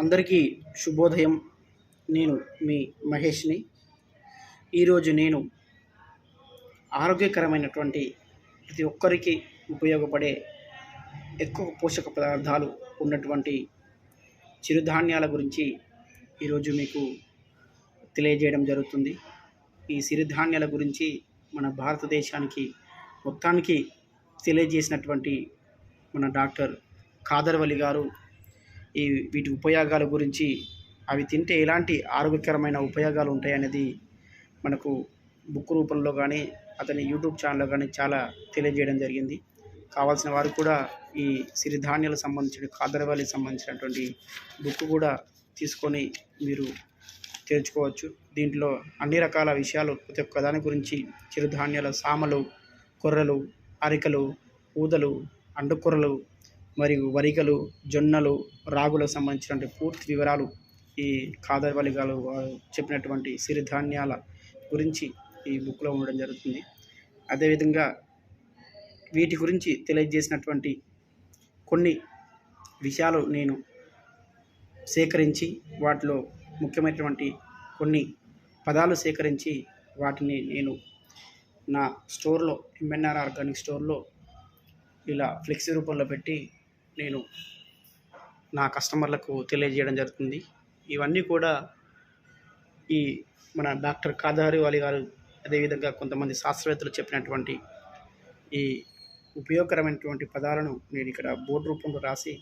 అందరికీ శుభోదయం. నేను మీ మహేష్ని. ఈరోజు నేను ఆరోగ్యకరమైనటువంటి ప్రతి ఒక్కరికి ఉపయోగపడే ఎక్కువ పోషక పదార్థాలు ఉన్నటువంటి చిరుధాన్యాల గురించి ఈరోజు మీకు తెలియజేయడం జరుగుతుంది. ఈ సిరిధాన్యాల గురించి మన భారతదేశానికి మొత్తానికి తెలియజేసినటువంటి మన డాక్టర్ కాదర్వలి గారు ఈ వీటి ఉపయోగాల గురించి అవి తింటే ఎలాంటి ఆరోగ్యకరమైన ఉపయోగాలు ఉంటాయనేది మనకు బుక్ రూపంలో కానీ అతని యూట్యూబ్ ఛానల్లో కానీ చాలా తెలియజేయడం జరిగింది. కావాల్సిన వారు కూడా ఈ సిరిధాన్యాలకు సంబంధించిన కాదరవాలికి సంబంధించినటువంటి బుక్ కూడా తీసుకొని మీరు తెరుచుకోవచ్చు. దీంట్లో అన్ని రకాల విషయాలు ప్రతి ఒక్క దాని గురించి చిరుధాన్యాల సామలు కొర్రలు అరికలు ఊదలు అండుకొర్రలు మరియు వరిగలు జొన్నలు రాగులకు సంబంధించినటువంటి పూర్తి వివరాలు ఈ కాదర్వలి గారు చెప్పినటువంటి సిరిధాన్యాల గురించి ఈ బుక్లో ఉండడం జరుగుతుంది. అదేవిధంగా వీటి గురించి తెలియజేసినటువంటి కొన్ని విషయాలు నేను సేకరించి వాటిలో ముఖ్యమైనటువంటి కొన్ని పదాలు సేకరించి వాటిని నేను నా స్టోర్లో ఎంఎన్ఆర్ ఆర్గానిక్ స్టోర్లో ఇలా ఫ్లెక్సీ రూపంలో పెట్టి నేను నా కస్టమర్లకు తెలియజేయడం జరుగుతుంది. ఇవన్నీ కూడా ఈ మన డాక్టర్ కాదారి వాలి గారు అదేవిధంగా కొంతమంది శాస్త్రవేత్తలు చెప్పినటువంటి ఈ ఉపయోగకరమైనటువంటి పదాలను నేను ఇక్కడ బోర్డు రూపంలో రాసి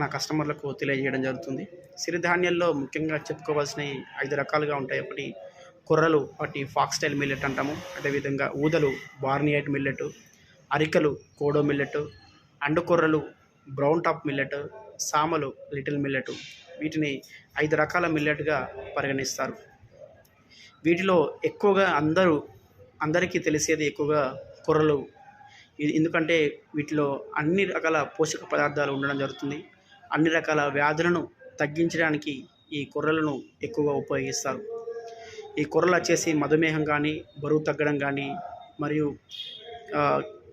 నా కస్టమర్లకు తెలియజేయడం జరుగుతుంది. సిరిధాన్యాల్లో ముఖ్యంగా చెప్పుకోవాల్సినవి ఐదు రకాలుగా ఉంటాయి. ఒకటి కొర్రలు వాటి ఫాక్స్టైల్ మిల్లెట్ అంటాము. అదేవిధంగా ఊదలు బార్నియైట్ మిల్లెట్ అరికలు కోడో మిల్లెట్ అండుకొర్రలు బ్రౌన్ టాప్ మిల్లెట్ సామలు లిటిల్ మిల్లెట్ వీటిని ఐదు రకాల మిల్లెట్గా పరిగణిస్తారు. వీటిలో ఎక్కువగా అందరూ అందరికీ తెలిసేది ఎక్కువగా కొర్రలు. ఇది ఎందుకంటే వీటిలో అన్ని రకాల పోషక పదార్థాలు ఉండడం జరుగుతుంది. అన్ని రకాల వ్యాధులను తగ్గించడానికి ఈ కొర్రలను ఎక్కువగా ఉపయోగిస్తారు. ఈ కొర్రలు వచ్చేసి మధుమేహం కానీ బరువు తగ్గడం కానీ మరియు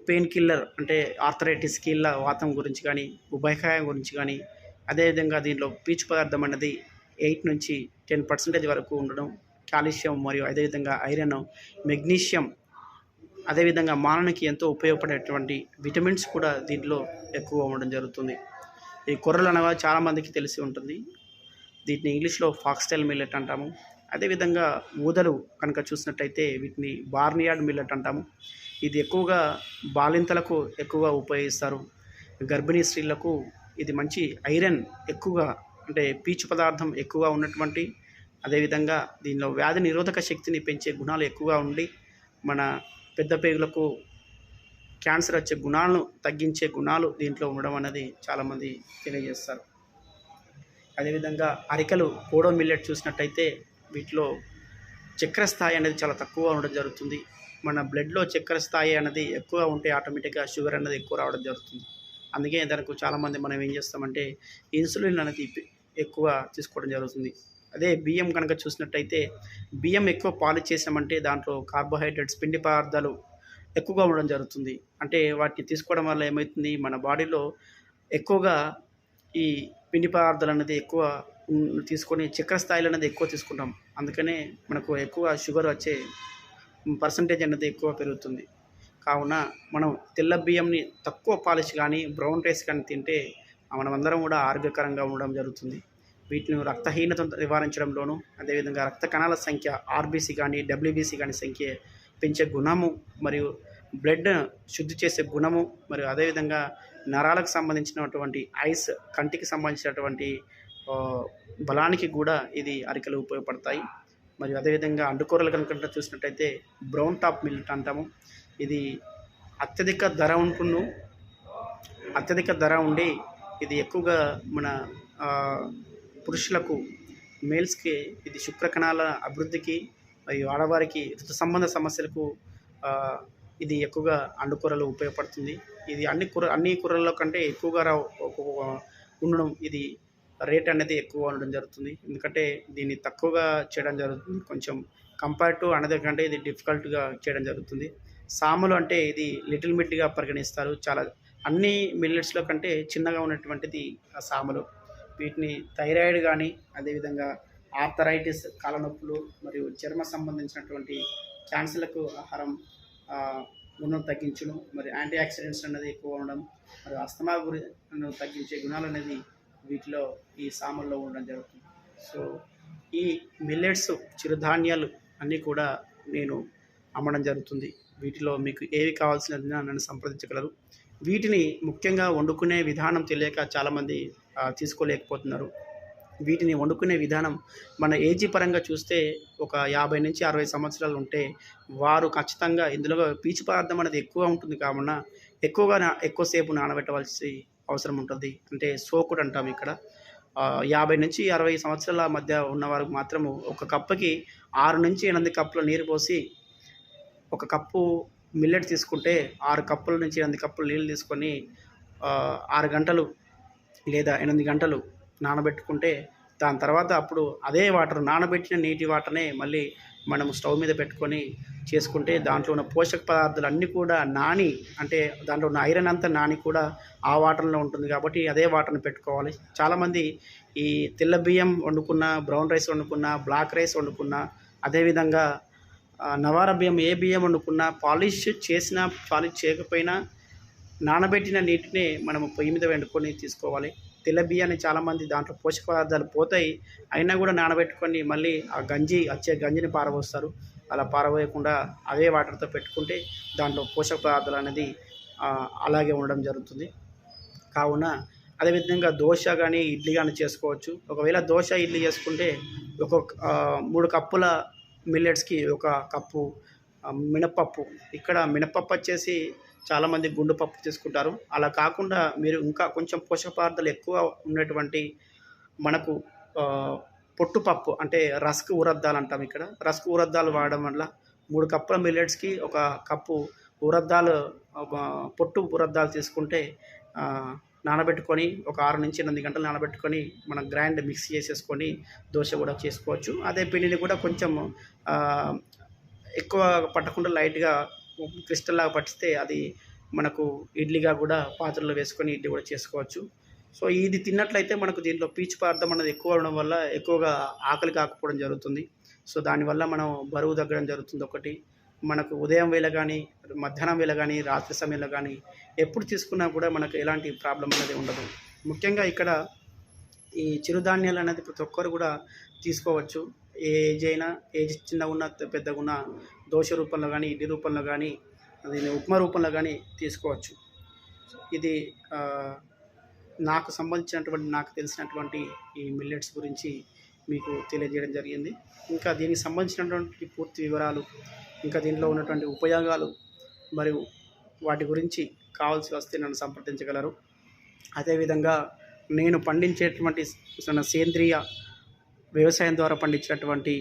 పెయిన్ కిల్లర్ అంటే ఆర్థరైటిస్ కీళ్ళ వాతం గురించి కానీ ఉభయకాయం గురించి కానీ అదేవిధంగా దీంట్లో పీచు పదార్థం అన్నది ఎయిట్ నుంచి టెన్ పర్సెంటేజ్ వరకు ఉండడం కాల్షియం మరియు అదేవిధంగా ఐరన్ మెగ్నీషియం అదేవిధంగా మానవునికి ఎంతో ఉపయోగపడేటువంటి విటమిన్స్ కూడా దీంట్లో ఎక్కువ ఉండడం జరుగుతుంది. ఈ కొర్రలు అనగా చాలామందికి తెలిసి ఉంటుంది. దీన్ని ఇంగ్లీష్లో ఫాక్స్టైల్ మిల్లెట్ అంటాము. అదేవిధంగా ఊదలు కనుక చూసినట్టయితే వీటిని బార్నియార్డ్ మిల్లెట్ అంటాము. ఇది ఎక్కువగా బాలింతలకు ఎక్కువగా ఉపయోగిస్తారు. గర్భిణీ స్త్రీలకు ఇది మంచి ఐరన్ ఎక్కువగా అంటే పీచు పదార్థం ఎక్కువగా ఉన్నటువంటి అదేవిధంగా దీనిలో వ్యాధి నిరోధక శక్తిని పెంచే గుణాలు ఎక్కువగా ఉండి మన పెద్ద పేగులకు క్యాన్సర్ వచ్చే గుణాలను తగ్గించే గుణాలు దీంట్లో ఉండడం అనేది చాలామంది తెలియజేస్తారు. అదేవిధంగా అరికలు కోడో మిల్లెట్ చూసినట్టయితే వీటిలో చక్కెర స్థాయి అనేది చాలా తక్కువ ఉండడం జరుగుతుంది. మన బ్లడ్లో చక్కెర స్థాయి అనేది ఎక్కువ ఉంటే ఆటోమేటిక్గా షుగర్ అనేది ఎక్కువ రావడం జరుగుతుంది. అందుకే దానికి చాలామంది మనం ఏం చేస్తామంటే ఇన్సులిన్ అనేది ఎక్కువ తీసుకోవడం జరుగుతుంది. అదే బియ్యం కనుక చూసినట్టయితే బియ్యం ఎక్కువ పాలు చేసామంటే దాంట్లో కార్బోహైడ్రేట్స్ పిండి పదార్థాలు ఎక్కువగా ఉండడం జరుగుతుంది. అంటే వాటిని తీసుకోవడం వల్ల ఏమవుతుంది మన బాడీలో ఎక్కువగా ఈ పిండి పదార్థాలు అనేది ఎక్కువ తీసుకొని చక్కెర స్థాయిలో అనేది ఎక్కువ తీసుకుంటాం. అందుకనే మనకు ఎక్కువ షుగర్ వచ్చే పర్సంటేజ్ అనేది ఎక్కువ పెరుగుతుంది. కావున మనం తెల్ల బియ్యంని తక్కువ పాలిష్ కానీ బ్రౌన్ రైస్ కానీ తింటే మనం అందరం కూడా ఆరోగ్యకరంగా ఉండడం జరుగుతుంది. వీటిని రక్తహీనత నివారించడంలోనూ అదేవిధంగా రక్త కణాల సంఖ్య ఆర్బీసీ కానీ డబ్ల్యూబీసీ కానీ సంఖ్య పెంచే గుణము మరియు బ్లడ్ శుద్ధి చేసే గుణము మరియు అదేవిధంగా నరాలకు సంబంధించినటువంటి ఐస్ కంటికి సంబంధించినటువంటి బలానికి కూడా ఇది అరికలు ఉపయోగపడతాయి. మరియు అదేవిధంగా అండుకూరలు కనుక చూసినట్టయితే బ్రౌన్ టాప్ మిల్ట్ అంటాము. ఇది అత్యధిక ధర ఉంటును. అత్యధిక ధర ఉండి ఇది ఎక్కువగా మన పురుషులకు మేల్స్కి ఇది శుక్రకణాల అభివృద్ధికి మరియు ఆడవారికి ఋతు సంబంధ సమస్యలకు ఇది ఎక్కువగా అండుకూరలు ఉపయోగపడుతుంది. ఇది అన్ని కూర అన్ని కూరల్లో కంటే ఎక్కువగా ఉండడం ఇది రేట్ అనేది ఎక్కువ ఉండడం జరుగుతుంది. ఎందుకంటే దీన్ని తక్కువగా చేయడం జరుగుతుంది. కొంచెం కంపేర్ టు అనదర్ కంటే ఇది డిఫికల్ట్గా చేయడం జరుగుతుంది. సామలు అంటే ఇది లిటిల్ మిట్గా పరిగణిస్తారు. చాలా అన్ని మిల్లెట్స్లో కంటే చిన్నగా ఉన్నటువంటిది ఆ సామలు. వీటిని థైరాయిడ్ కానీ అదేవిధంగా ఆర్థరైటిస్ కాలనొప్పులు మరియు చర్మ సంబంధించినటువంటి క్యాన్సర్లకు ఆహారం గుణం తగ్గించడం మరి యాంటీ ఆక్సిడెంట్స్ అనేది ఎక్కువ ఉండడం మరి అస్తమా గురి తగ్గించే గుణాలు అనేది వీటిలో ఈ సామల్లో ఉండడం జరుగుతుంది. సో ఈ మిల్లెట్స్ చిరుధాన్యాలు అన్నీ కూడా నేను అమ్మడం జరుగుతుంది. వీటిలో మీకు ఏవి కావాల్సినది నన్ను సంప్రదించగలరు. వీటిని ముఖ్యంగా వండుకునే విధానం తెలియక చాలామంది తీసుకోలేకపోతున్నారు. వీటిని వండుకునే విధానం మన ఏజీ పరంగా చూస్తే ఒక యాభై నుంచి అరవై సంవత్సరాలు ఉంటే వారు ఖచ్చితంగా ఇందులో పీచు పదార్థం అనేది ఎక్కువ ఉంటుంది కావున ఎక్కువగా ఎక్కువసేపు నానబెట్టవలసి అవసరం ఉంటుంది అంటే సోకుడు అంటాం ఇక్కడ. యాభై నుంచి అరవై సంవత్సరాల మధ్య ఉన్నవారు మాత్రము ఒక కప్పుకి ఆరు నుంచి ఎనిమిది కప్పుల నీరు పోసి ఒక కప్పు మిల్లెట్ తీసుకుంటే ఆరు కప్పుల నుంచి ఎనిమిది కప్పులు నీళ్ళు తీసుకొని ఆరు గంటలు లేదా ఎనిమిది గంటలు నానబెట్టుకుంటే దాని తర్వాత అప్పుడు అదే వాటర్ నానబెట్టిన నీటి వాటర్నే మళ్ళీ మనం స్టవ్ మీద పెట్టుకొని చేసుకుంటే దాంట్లో ఉన్న పోషక పదార్థాలు అన్నీ కూడా నాని అంటే దాంట్లో ఉన్న ఐరన్ అంతా నాని కూడా ఆ వాటర్లో ఉంటుంది కాబట్టి అదే వాటర్ని పెట్టుకోవాలి. చాలామంది ఈ తెల్ల బియ్యం వండుకున్న బ్రౌన్ రైస్ వండుకున్న బ్లాక్ రైస్ వండుకున్న అదేవిధంగా నవార బియ్యం ఏ బియ్యం వండుకున్నా పాలిష్ చేసినా పాలిష్ చేయకపోయినా నానబెట్టిన నీటిని మనం పొయ్యి మీద వండుకొని తీసుకోవాలి. తెల్ల బియ్యాన్ని చాలామంది దాంట్లో పోషక పదార్థాలు పోతాయి. అయినా కూడా నానబెట్టుకొని మళ్ళీ ఆ గంజి వచ్చే గంజిని పారబోస్తారు. అలా పారబోయకుండా అదే వాటర్తో పెట్టుకుంటే దాంట్లో పోషక పదార్థాలు అనేది అలాగే ఉండడం జరుగుతుంది. కావున అదేవిధంగా దోశ కానీ ఇడ్లీ కానీ చేసుకోవచ్చు. ఒకవేళ దోశ ఇడ్లీ చేసుకుంటే ఒక మూడు కప్పుల మిల్లెట్స్కి ఒక కప్పు మినపప్పు. ఇక్కడ మినపప్పు వచ్చేసి చాలామంది గుండు పప్పు తీసుకుంటారు అలా కాకుండా మీరు ఇంకా కొంచెం పోషక పదార్థాలు ఎక్కువ ఉన్నటువంటి మనకు పొట్టుపప్పు అంటే రస్క్ ఉరద్దాలు అంటాం ఇక్కడ. రస్క్ ఉరద్దాలు వాడడం వల్ల మూడు కప్పుల మిల్లెట్స్కి ఒక కప్పు ఉరద్దాలు ఒక పొట్టు ఉరద్దాలు తీసుకుంటే నానబెట్టుకొని ఒక ఆరు నుంచి ఎనిమిది గంటలు నానబెట్టుకొని మనం గ్రైండ్ మిక్స్ చేసేసుకొని దోశ కూడా చేసుకోవచ్చు. అదే పిండిని కూడా కొంచెం ఎక్కువ పట్టకుండా లైట్గా క్రిస్టల్ లాగా పట్టిస్తే అది మనకు ఇడ్లీగా కూడా పాత్రలో వేసుకొని ఇడ్లీ కూడా చేసుకోవచ్చు. సో ఇది తిన్నట్లయితే మనకు దీంట్లో పీచు పదార్థం అనేది ఎక్కువ అవడం వల్ల ఎక్కువగా ఆకలి కాకపోవడం జరుగుతుంది. సో దానివల్ల మనం బరువు తగ్గడం జరుగుతుంది ఒకటి. మనకు ఉదయం వేళ కానీ మధ్యాహ్నం వేళ కానీ రాత్రి సమయంలో కానీ ఎప్పుడు తీసుకున్నా కూడా మనకు ఎలాంటి ప్రాబ్లం అనేది ఉండదు. ముఖ్యంగా ఇక్కడ ఈ చిరుధాన్యాలు అనేది ప్రతి ఒక్కరు కూడా తీసుకోవచ్చు. ఏ ఏజ్ అయినా ఏజ్ చిన్నగా ఉన్న పెద్దగా ఉన్న దోశ రూపంలో కానీ ఇడ్లీ రూపంలో కానీ దీన్ని ఉప్మా రూపంలో కానీ తీసుకోవచ్చు. ఇది నాకు సంబంధించినటువంటి నాకు తెలిసినటువంటి ఈ మిల్లెట్స్ గురించి మీకు తెలియజేయడం జరిగింది. ఇంకా దీనికి సంబంధించినటువంటి పూర్తి వివరాలు ఇంకా దీనిలో ఉన్నటువంటి ఉపయోగాలు మరియు వాటి గురించి కావాల్సి వస్తే నన్ను సంప్రదించగలరు. అదేవిధంగా నేను పండించేటువంటి సేంద్రియ వ్యవసాయం ద్వారా పండించినటువంటి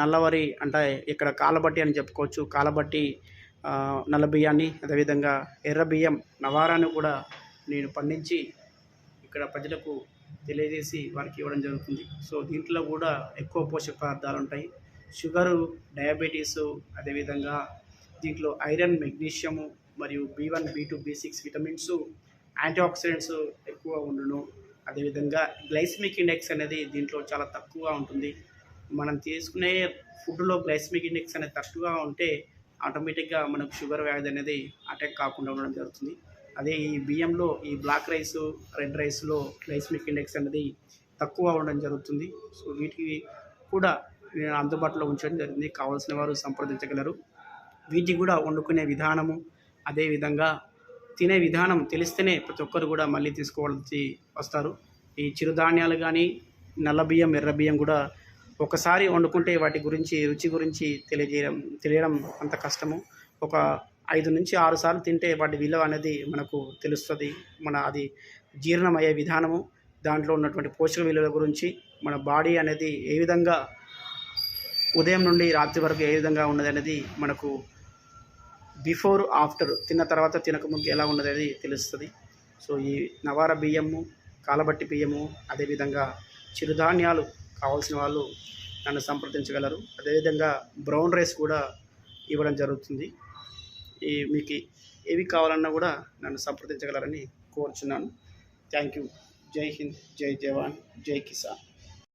నల్లవరి అంటే ఇక్కడ కాలబట్టి అని చెప్పుకోవచ్చు. కాలబట్టి నల్ల బియ్యాన్ని అదేవిధంగా ఎర్ర బియ్యం నవారాన్ని కూడా నేను పండించి ఇక్కడ ప్రజలకు తెలియజేసి వారికి ఇవ్వడం జరుగుతుంది. సో దీంట్లో కూడా ఎక్కువ పోషక పదార్థాలు ఉంటాయి. షుగరు డయాబెటీసు అదేవిధంగా దీంట్లో ఐరన్ మెగ్నీషియము మరియు B one B two B six vitamins antioxidants ఎక్కువ ఉండును. అదేవిధంగా గ్లైసిమిక్ ఇండెక్స్ అనేది దీంట్లో చాలా తక్కువగా ఉంటుంది. మనం తీసుకునే ఫుడ్లో గ్లైసిమిక్ ఇండెక్స్ అనేది తక్కువగా ఉంటే ఆటోమేటిక్గా మనకు షుగర్ వ్యాధి అనేది అటాక్ కాకుండా ఉండడం జరుగుతుంది. అదే ఈ బియ్యంలో ఈ బ్లాక్ రైస్ రెడ్ రైస్లో గ్లైసిమిక్ ఇండెక్స్ అనేది తక్కువ ఉండడం జరుగుతుంది. సో వీటికి కూడా నేను అందుబాటులో ఉంచడం జరిగింది. కావాల్సిన వారు సంప్రదించగలరు. వీటికి కూడా వండుకునే విధానము అదేవిధంగా తినే విధానం తెలిస్తేనే ప్రతి ఒక్కరు కూడా మళ్ళీ తీసుకోవాల్సి వస్తారు. ఈ చిరుధాన్యాలు కానీ నల్ల బియ్యం ఎర్ర బియ్యం కూడా ఒకసారి వండుకుంటే వాటి గురించి రుచి గురించి తెలియజేయడం తెలియడం అంత కష్టము. ఒక ఐదు నుంచి ఆరు సార్లు తింటే వాటి విలువ అనేది మనకు తెలుస్తుంది. మన అది జీర్ణమయ్యే విధానము. దాంట్లో ఉన్నటువంటి పోషక విలువల గురించి మన బాడీ అనేది ఏ విధంగా ఉదయం నుండి రాత్రి వరకు ఏ విధంగా ఉన్నది అనేది మనకు బిఫోర్ ఆఫ్టర్ తిన్న తర్వాత తినకముందు ఎలా ఉన్నది అనేది తెలుస్తుంది. సో ఈ నవార బియ్యము కాలబట్టి బియ్యము అదేవిధంగా చిరుధాన్యాలు కావాల్సిన వాళ్ళు నన్ను సంప్రదించగలరు. అదేవిధంగా బ్రౌన్ రైస్ కూడా ఇవ్వడం జరుగుతుంది. ఈ మీకు ఏవి కావాలన్నా కూడా నన్ను సంప్రదించగలరని కోరుచున్నాను. Thank you. జై హింద్ జై జవాన్ జై కిసాన్.